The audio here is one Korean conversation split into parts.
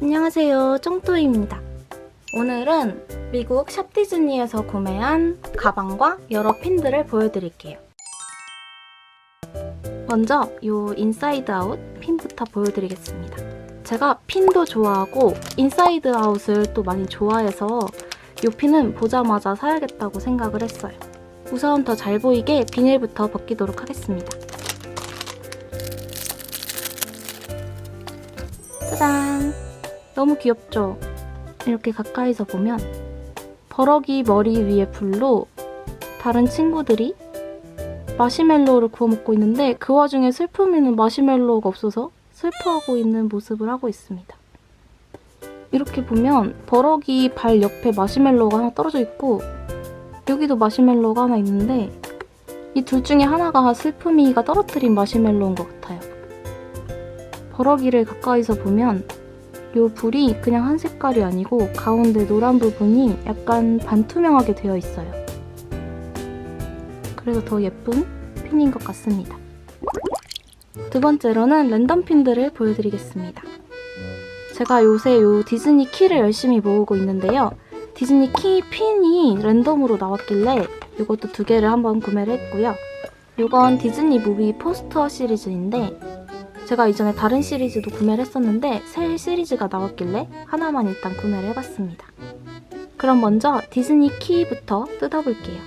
안녕하세요. 쫑토입니다. 오늘은 미국 샵 디즈니에서 구매한 가방과 여러 핀들을 보여드릴게요. 먼저 이 인사이드 아웃 핀부터 보여드리겠습니다. 제가 핀도 좋아하고 인사이드 아웃을 또 많이 좋아해서 이 핀은 보자마자 사야겠다고 생각을 했어요. 우선 더 잘 보이게 비닐부터 벗기도록 하겠습니다. 너무 귀엽죠? 이렇게 가까이서 보면 버럭이 머리 위에 불로 다른 친구들이 마시멜로우를 구워 먹고 있는데 그 와중에 슬픔이는 마시멜로우가 없어서 슬퍼하고 있는 모습을 하고 있습니다. 이렇게 보면 버럭이 발 옆에 마시멜로우가 하나 떨어져 있고 여기도 마시멜로우가 하나 있는데 이 둘 중에 하나가 슬픔이가 떨어뜨린 마시멜로우인 것 같아요. 버럭이를 가까이서 보면 요 불이 그냥 한 색깔이 아니고 가운데 노란 부분이 약간 반투명하게 되어 있어요. 그래서 더 예쁜 핀인 것 같습니다. 두 번째로는 랜덤 핀들을 보여드리겠습니다. 제가 요새 요 디즈니 키를 열심히 모으고 있는데요. 디즈니 키 핀이 랜덤으로 나왔길래 이것도 두 개를 한번 구매를 했고요. 이건 디즈니 무비 포스터 시리즈인데 제가 이전에 다른 시리즈도 구매를 했었는데 새 시리즈가 나왔길래 하나만 일단 구매를 해봤습니다. 그럼 먼저 디즈니 키부터 뜯어볼게요.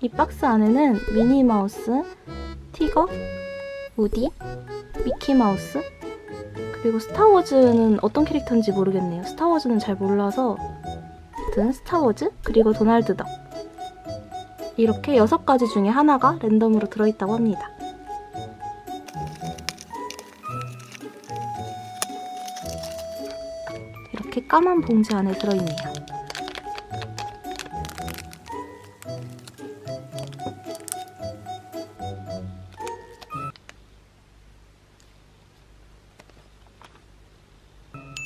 이 박스 안에는 미니마우스, 티거, 우디, 미키마우스, 그리고 스타워즈는 어떤 캐릭터인지 모르겠네요. 스타워즈는 잘 몰라서 아무튼 스타워즈, 그리고 도날드 덕 이렇게 여섯 가지 중에 하나가 랜덤으로 들어있다고 합니다. 까만 봉지 안에 들어있네요.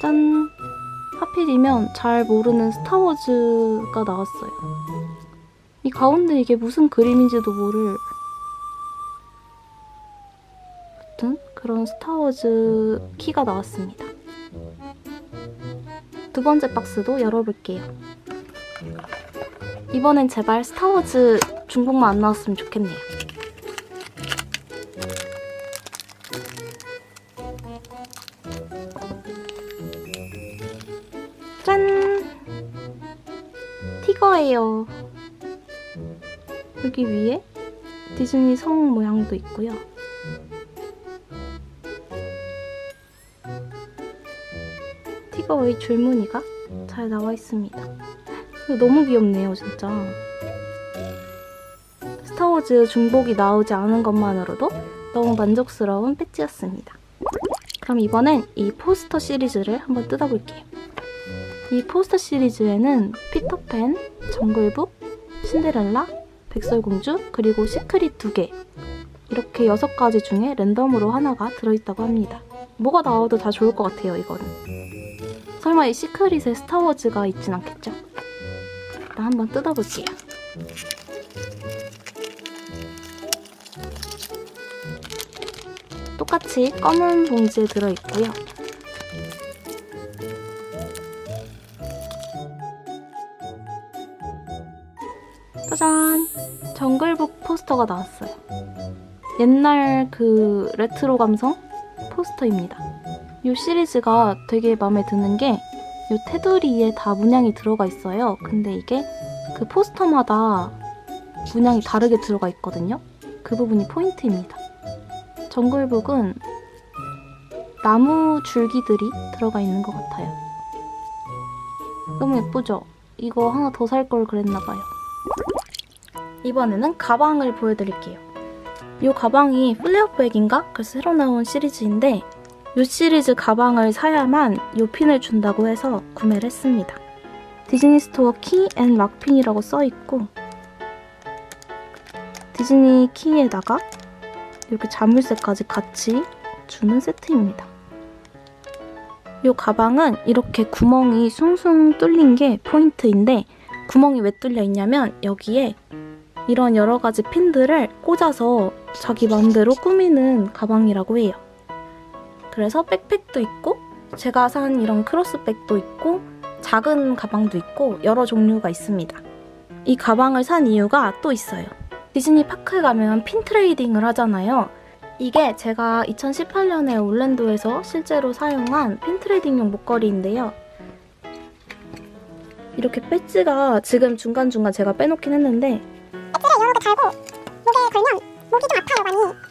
짠! 하필이면 잘 모르는 스타워즈가 나왔어요. 이 가운데 이게 무슨 그림인지도 모를 그런 스타워즈 키가 나왔습니다. 두 번째 박스도 열어볼게요. 이번엔 제발 스타워즈 중복만 안 나왔으면 좋겠네요. 짠! 티거예요. 여기 위에 디즈니 성 모양도 있고요. 티거의 줄무늬가 잘 나와 있습니다. 너무 귀엽네요, 진짜. 스타워즈 중복이 나오지 않은 것만으로도 너무 만족스러운 패치였습니다. 그럼 이번엔 이 포스터 시리즈를 한번 뜯어볼게요. 이 포스터 시리즈에는 피터팬, 정글북, 신데렐라, 백설공주, 그리고 시크릿 두 개. 이렇게 여섯 가지 중에 랜덤으로 하나가 들어있다고 합니다. 뭐가 나와도 다 좋을 것 같아요, 이거는. 설마 이 시크릿에 스타워즈가 있진 않겠죠? 일단 한번 뜯어볼게요. 똑같이 검은 봉지에 들어있고요. 짜잔! 정글북 포스터가 나왔어요. 옛날 그 레트로 감성 포스터입니다. 이 시리즈가 되게 마음에 드는 게 이 테두리에 다 문양이 들어가 있어요. 근데 이게 그 포스터마다 문양이 다르게 들어가 있거든요. 그 부분이 포인트입니다. 정글북은 나무 줄기들이 들어가 있는 것 같아요. 너무 예쁘죠? 이거 하나 더 살 걸 그랬나봐요. 이번에는 가방을 보여드릴게요. 이 가방이 플레어백인가? 그래서 새로 나온 시리즈인데 이 시리즈 가방을 사야만 이 핀을 준다고 해서 구매를 했습니다. 디즈니 스토어 키 앤 락핀이라고 써있고 디즈니 키에다가 이렇게 자물쇠까지 같이 주는 세트입니다. 이 가방은 이렇게 구멍이 숭숭 뚫린 게 포인트인데 구멍이 왜 뚫려 있냐면 여기에 이런 여러 가지 핀들을 꽂아서 자기 마음대로 꾸미는 가방이라고 해요. 그래서 백팩도 있고 제가 산 이런 크로스백도 있고 작은 가방도 있고 여러 종류가 있습니다. 이 가방을 산 이유가 또 있어요. 디즈니 파크 가면 핀 트레이딩을 하잖아요. 이게 제가 2018년에 올랜도에서 실제로 사용한 핀 트레이딩용 목걸이인데요. 이렇게 배지가 지금 중간중간 제가 빼놓긴 했는데 배지를 이런 거 달고 목에 걸면 목이 좀 아파요 많이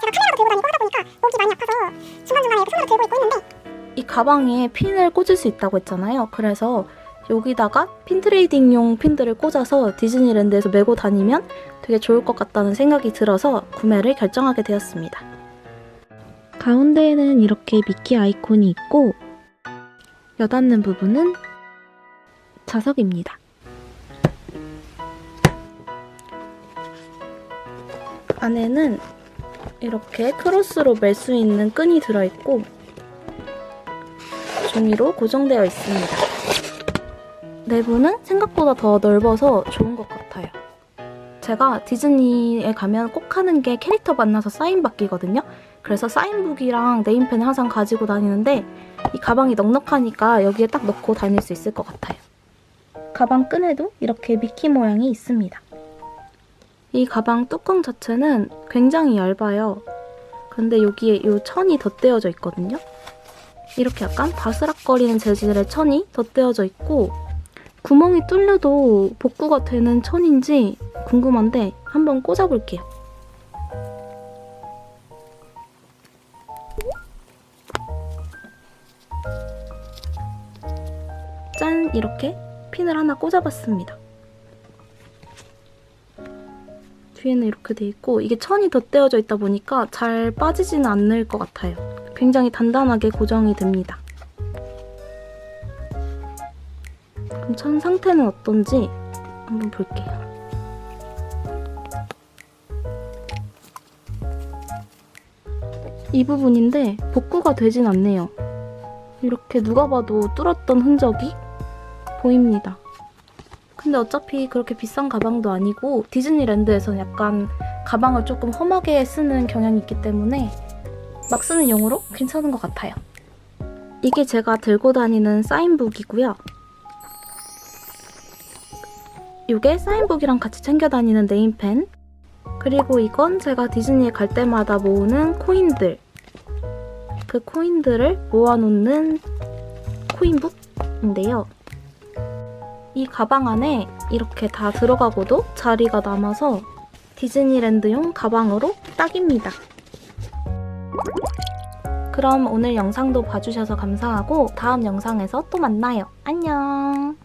제가 카메라도 들고 다니고 하다 보니까 목이 많이 아파서 중간중간에 이렇게 손으로 들고 있고 있는데 이 가방에 핀을 꽂을 수 있다고 했잖아요. 그래서 여기다가 핀 트레이딩용 핀들을 꽂아서 디즈니랜드에서 메고 다니면 되게 좋을 것 같다는 생각이 들어서 구매를 결정하게 되었습니다. 가운데에는 이렇게 미키 아이콘이 있고 여닫는 부분은 자석입니다. 안에는 이렇게 크로스로 멜 수 있는 끈이 들어있고 종이로 고정되어 있습니다. 내부는 생각보다 더 넓어서 좋은 것 같아요. 제가 디즈니에 가면 꼭 하는 게 캐릭터 만나서 사인 받기거든요. 그래서 사인북이랑 네임펜을 항상 가지고 다니는데 이 가방이 넉넉하니까 여기에 딱 넣고 다닐 수 있을 것 같아요. 가방 끈에도 이렇게 미키 모양이 있습니다. 이 가방 뚜껑 자체는 굉장히 얇아요. 근데 여기에 이 천이 덧대어져 있거든요. 이렇게 약간 바스락거리는 재질의 천이 덧대어져 있고 구멍이 뚫려도 복구가 되는 천인지 궁금한데 한번 꽂아볼게요. 짠! 이렇게 핀을 하나 꽂아봤습니다. 뒤에는 이렇게 돼 있고 이게 천이 덧대어져 있다 보니까 잘 빠지지는 않을 것 같아요. 굉장히 단단하게 고정이 됩니다. 그럼 천 상태는 어떤지 한번 볼게요. 이 부분인데 복구가 되진 않네요. 이렇게 누가 봐도 뚫었던 흔적이 보입니다. 근데 어차피 그렇게 비싼 가방도 아니고 디즈니랜드에서는 약간 가방을 조금 험하게 쓰는 경향이 있기 때문에 막 쓰는 용으로 괜찮은 것 같아요. 이게 제가 들고 다니는 사인북이고요. 이게 사인북이랑 같이 챙겨 다니는 네임펜. 그리고 이건 제가 디즈니에 갈 때마다 모으는 코인들. 그 코인들을 모아놓는 코인북인데요. 이 가방 안에 이렇게 다 들어가고도 자리가 남아서 디즈니랜드용 가방으로 딱입니다. 그럼 오늘 영상도 봐주셔서 감사하고 다음 영상에서 또 만나요. 안녕!